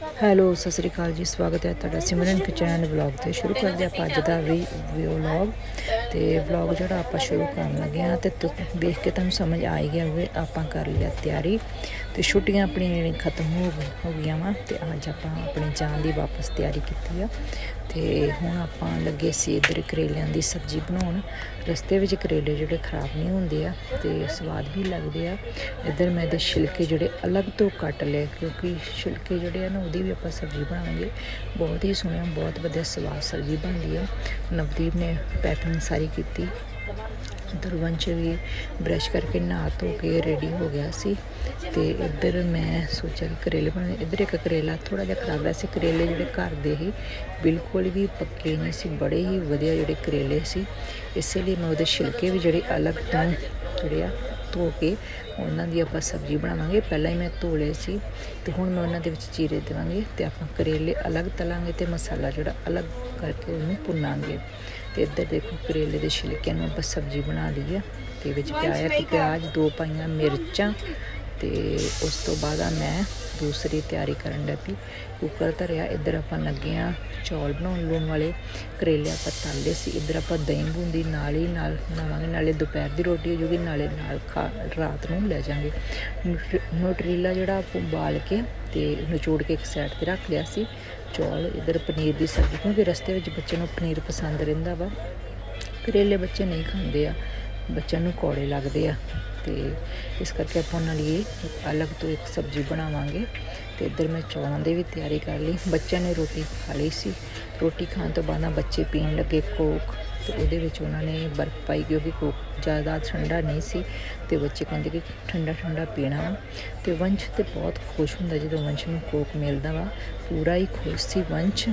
Hello, Sat Sri ਅਕਾਲ ਜੀ, ਸਵਾਗਤ ਹੈ ਤੁਹਾਡਾ ਸਿਮਰਨ ਕਿਚਨ ਵਲੌਗ ਤੇ। ਸ਼ੁਰੂ ਕਰਦੇ ਆਪਾਂ ਅੱਜ ਦਾ ਵੀ ਵਲੌਗ। ਤੇ ਵਲੌਗ ਜਿਹੜਾ ਆਪਾਂ ਸ਼ੁਰੂ ਕਰਨ ਲੱਗੇ ਆ ਤੇ ਦੇਖ ਕੇ ਤੁਹਾਨੂੰ ਸਮਝ ਆ ਹੀ ਗਿਆ ਹੋਵੇ, ਆਪਾਂ ਕਰ ਲਿਆ ਤਿਆਰੀ ਤੇ ਛੁੱਟੀਆਂ ਆਪਣੀਆਂ ਜਿਹੜੀਆਂ ਖਤਮ ਹੋ ਗਈ- ਹੋ ਗਈਆਂ ਵਾ ਤੇ ਅੱਜ ਆਪਾਂ ਆਪਣੀ ਜਾਣ ਦੀ ਵਾਪਸ ਤਿਆਰੀ ਕੀਤੀ ਆ ਤੇ ਹੁਣ ਆਪਾਂ ਲੱਗੇ ਸੀ ਇਧਰ ਕਰੇਲਿਆਂ ਦੀ ਸਬਜ਼ੀ ਬਣਾਉਣ, ਰਸਤੇ ਵਿੱਚ ਕਰੇਲੇ ਜਿਹੜੇ ਖਰਾਬ ਨਹੀਂ ਹੁੰਦੇ ਆ ਤੇ ਸਵਾਦ ਵੀ ਲੱਗਦੇ ਆ। ਇਧਰ ਮੈਂ ਇਹਦੇ ਛਿਲਕੇ ਜਿਹੜੇ ਅਲੱਗ ਤੋਂ ਕੱਟ ਲਏ ਕਿਉਂਕਿ ਛਿਲਕੇ ਜਿਹੜੇ ਆ ਨਾ ਉਹਦੀ ਵੀ ਆਪਾਂ ਸਬਜ਼ੀ ਬਣਾਵਾਂਗੇ। ਬਹੁਤ ਹੀ ਸੋਹਣਾ ਬਹੁਤ ਵਧੀਆ ਸਵਾਦ ਸਬਜ਼ੀ ਬਣਦੀ ਆ। ਨਵਦੀਪ ਨੇ ਪੈਕਿੰਗ ਸਾਰੀ ਕੀਤੀ। ਦਰਵੰਚ ਵੀ ਬ੍ਰਸ਼ ਕਰਕੇ ਨਹਾ ਧੋ ਕੇ ਰੈਡੀ ਹੋ ਗਿਆ ਸੀ। ਤੇ ਇੱਧਰ ਮੈਂ ਸੋਚਿਆ ਕਿ ਕਰੇਲੇ ਬਣੇ ਇੱਧਰ ਇੱਕ ਕਰੇਲਾ ਥੋੜਾ ਜਿਹਾ ਖਰਾਬ ਹੈ। ਸੀ ਕਰੇਲੇ ਜਿਹੜੇ ਘਰ ਦੇ ਹੀ ਬਿਲਕੁਲ ਵੀ ਪੱਕੇ ਨਹੀਂ ਸੀ। ਬੜੇ ਹੀ ਵਧੀਆ ਜਿਹੜੇ ਕਰੇਲੇ ਸੀ। ਇਸੇ ਲਈ ਮੈਂ ਉਹਦੇ ਛਿਲਕੇ ਵੀ ਜਿਹੜੇ ਅਲੱਗ ਤੋਂ ਜਿਹੜੇ ਆ ਧੋ ਕੇ ਉਹਨਾਂ ਦੀ ਆਪਾਂ ਸਬਜ਼ੀ ਬਣਾਵਾਂਗੇ। ਪਹਿਲਾਂ ਹੀ ਮੈਂ ਧੋ ਲਏ ਸੀ ਤੇ ਹੁਣ ਮੈਂ ਉਹਨਾਂ ਦੇ ਵਿੱਚ ਚੀਰੇ ਦੇਵਾਂਗੇ ਤੇ ਆਪਾਂ ਕਰੇਲੇ ਅਲੱਗ ਤਲਾਂਗੇ ਤੇ ਮਸਾਲਾ ਜਿਹੜਾ ਅਲੱਗ ਕਰਕੇ ਉਹਨੂੰ ਭੁੰਨਾਂਗੇ। ਤੇ ਇੱਧਰ ਦੇਖੋ ਕਰੇਲੇ ਦੇ ਛਿਲਕਿਆਂ ਨੂੰ ਆਪਾਂ ਸਬਜ਼ੀ ਬਣਾ ਲਈ ਆ ਤੇ ਵਿੱਚ ਪਿਆ ਹੈ ਕਿ ਪਿਆਜ਼ ਦੋ ਪਾਈਆਂ ਮਿਰਚਾਂ ਤੇ ਉਸ ਤੋਂ ਬਾਅਦ ਆ ਮੈਂ ਦੂਸਰੀ ਤਿਆਰੀ ਕਰਨ ਲੱਗੀ। ਕੁੱਕਰ ਧਰਿਆ, ਇੱਧਰ ਆਪਾਂ ਲੱਗੇ ਆ ਚੌਲ ਬਣਾਉਣ ਲੂਣ ਵਾਲੇ ਕਰੇਲੇ ਆਪਾਂ ਤਲਦੇ ਸੀ। ਇੱਧਰ ਆਪਾਂ ਦਹੀਂ ਬੂੰਦੀ ਨਾਲ ਹੀ ਨਾਲ ਬਣਾਵਾਂਗੇ, ਨਾਲੇ ਦੁਪਹਿਰ ਦੀ ਰੋਟੀ ਹੋ ਜੂਗੀ ਨਾਲੇ ਨਾਲ ਖਾ ਰਾਤ ਨੂੰ ਲੈ ਜਾਾਂਗੇ। ਨਿਊਟਰੀਲਾ ਜਿਹੜਾ ਆਪਾਂ ਉਬਾਲ ਕੇ ਤੇ ਨਿਚੋੜ ਕੇ ਇੱਕ ਸਾਈਡ ਤੇ ਰੱਖ ਲਿਆ ਸੀ। ਚੌਲ, ਇੱਧਰ ਪਨੀਰ ਦੀ ਸਬਜ਼ੀ, ਕਿਉਂਕਿ ਰਸਤੇ ਵਿੱਚ ਬੱਚੇ ਨੂੰ ਪਨੀਰ ਪਸੰਦ ਰਹਿੰਦਾ ਵਾ। ਕਰੇਲੇ ਬੱਚੇ ਨਹੀਂ ਖਾਂਦੇ ਆ, ਬੱਚਿਆਂ ਨੂੰ ਕੌੜੇ ਲੱਗਦੇ ਆ। ਤੇ ਇਸ ਕਰਕੇ ਆਪਾਂ ਉਹਨਾਂ ਲਈ ਅਲੱਗ ਤੋਂ ਇੱਕ ਸਬਜ਼ੀ ਬਣਾਵਾਂਗੇ। ਤੇ ਇੱਧਰ ਮੈਂ ਚੌਲਾਂ ਦੀ ਵੀ ਤਿਆਰੀ ਕਰ ਲਈ। ਬੱਚਿਆਂ ਨੇ ਰੋਟੀ ਖਾ ਲਈ ਸੀ। ਰੋਟੀ ਖਾਣ ਤੋਂ ਬਾਅਦ ਨਾ ਬੱਚੇ ਪੀਣ ਲੱਗੇ ਕੋਕ। ਤੇ ਉਹਦੇ ਵਿੱਚ ਉਹਨਾਂ ਨੇ ਬਰਫ਼ ਪਾਈ ਕਿਉਂਕਿ ਕੋਕ ਜ਼ਿਆਦਾ ਠੰਡਾ ਨਹੀਂ ਸੀ ਤੇ ਬੱਚੇ ਕਹਿੰਦੇ ਕਿ ਠੰਡਾ ਠੰਡਾ ਪੀਣਾ ਵਾ। ਤੇ ਵੰਸ਼ ਤੇ ਬਹੁਤ ਖੁਸ਼ ਹੁੰਦਾ ਜਦੋਂ ਵੰਸ਼ ਨੂੰ ਕੋਕ ਮਿਲਦਾ ਵਾ। ਪੂਰਾ ਹੀ ਖੁਸ਼ ਸੀ ਵੰਸ਼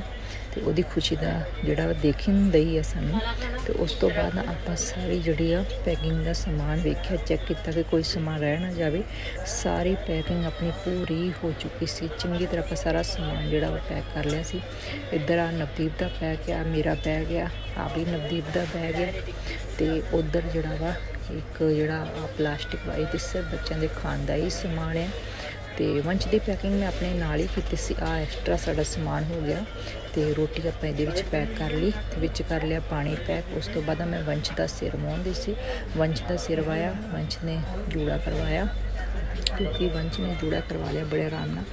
ਤੇ ਉਹਦੀ ਖੁਸ਼ੀ ਦਾ ਜਿਹੜਾ ਵਾ ਦੇਖਣ ਦਈ ਆ ਸਾਨੂੰ। ਤੇ ਉਸ ਤੋਂ ਬਾਅਦ ਨਾ ਆਪਾਂ ਸਾਰੀ ਜਿਹੜੀ ਆ ਪੈਕਿੰਗ ਦਾ ਸਮਾਨ ਵੇਖਿਆ, ਚੈੱਕ ਕੀਤਾ ਕਿ ਕੋਈ ਸਮਾਨ ਰਹਿ ਨਾ ਜਾਵੇ। ਸਾਰੀ ਪੈਕਿੰਗ ਆਪਣੀ ਪੂਰੀ ਹੋ ਚੁੱਕੀ ਸੀ। ਚੰਗੀ ਤਰ੍ਹਾਂ ਆਪਾਂ ਸਾਰਾ ਸਮਾਨ ਜਿਹੜਾ ਉਹ ਪੈਕ ਕਰ ਲਿਆ ਸੀ। ਇੱਧਰ ਆ ਨਵਦੀਪ ਦਾ ਪੈਕ ਆ, ਮੇਰਾ ਪੈਕ ਆ। ਆ ਵੀ ਨਵਦੀਪ ਦਾ ਬੈਗ ਹੈ ਤੇ ਉਧਰ ਜਿਹੜਾ ਵਾ ਇੱਕ ਜਿਹੜਾ ਪਲਾਸਟਿਕ ਵਾਲੀ ਤੇ ਸਿਰ ਬੱਚਿਆਂ ਦੇ ਖਾਣ ਦਾ ਹੀ ਸਮਾਨ ਹੈ ਤੇ ਵੰਸ਼ ਦੀ ਪੈਕਿੰਗ ਮੈਂ ਆਪਣੇ ਨਾਲ ਹੀ ਕੀਤੀ ਸੀ, ਆ ਐਕਸਟਰਾ ਸਾਡਾ ਸਮਾਨ ਹੋ ਗਿਆ ਤੇ ਰੋਟੀ ਆਪਾਂ ਇਹਦੇ ਵਿੱਚ ਪੈਕ ਕਰ ਲਈ ਤੇ ਵਿੱਚ ਕਰ ਲਿਆ ਪਾਣੀ ਪੈਕ ਉਸ ਤੋਂ ਬਾਅਦ ਮੈਂ ਵੰਸ਼ ਦਾ ਸਿਰ ਮੋਹਨ ਦੀ ਸੀ ਵੰਸ਼ ਦਾ ਸਿਰ ਵਾਇਆ ਵੰਸ਼ ਨੇ ਜੂੜਾ ਕਰਵਾਇਆ ਕਿਉਂਕਿ ਵੰਸ਼ ਨੇ ਜੂੜਾ ਕਰਵਾ ਲਿਆ ਬੜੇ ਆਰਾਮ ਨਾਲ,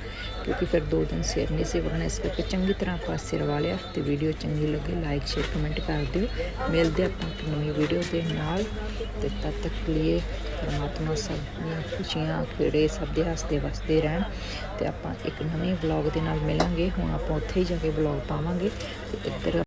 ਕਿਉਂਕਿ ਫਿਰ ਦੋ ਦਿਨ ਸਿਰ ਨਹੀਂ ਸੀ ਵਗਣਾ ਇਸ ਕਰਕੇ ਚੰਗੀ ਤਰ੍ਹਾਂ ਆਪਾਂ ਸਿਰ ਵਾਲਿਆ ਤੇ ਵੀਡੀਓ ਚੰਗੀ ਲੱਗੇ ਲਾਈਕ ਸ਼ੇਅਰ ਕਮੈਂਟ ਕਰ ਦਿਓ। ਮਿਲਦੇ ਆਪਾਂ ਇੱਕ ਨਵੀਂ ਵੀਡੀਓ ਦੇ ਨਾਲ। ਤੇ ਤਦ ਤੱਕ ਲਈ ਪਰਮਾਤਮਾ ਸਭ ਦੀਆਂ ਖੁਸ਼ੀਆਂ, ਖੇੜੇ, ਸਭ ਦੇ ਹੱਸਦੇ ਵਸਦੇ ਰਹਿਣ। ਤੇ ਆਪਾਂ ਇੱਕ ਨਵੇਂ ਵਲੌਗ ਦੇ ਨਾਲ ਮਿਲਾਂਗੇ। ਹੁਣ ਆਪਾਂ ਉੱਥੇ ਹੀ ਜਾ ਕੇ ਵਲੌਗ ਪਾਵਾਂਗੇ। ਤੇ ਇੱਧਰ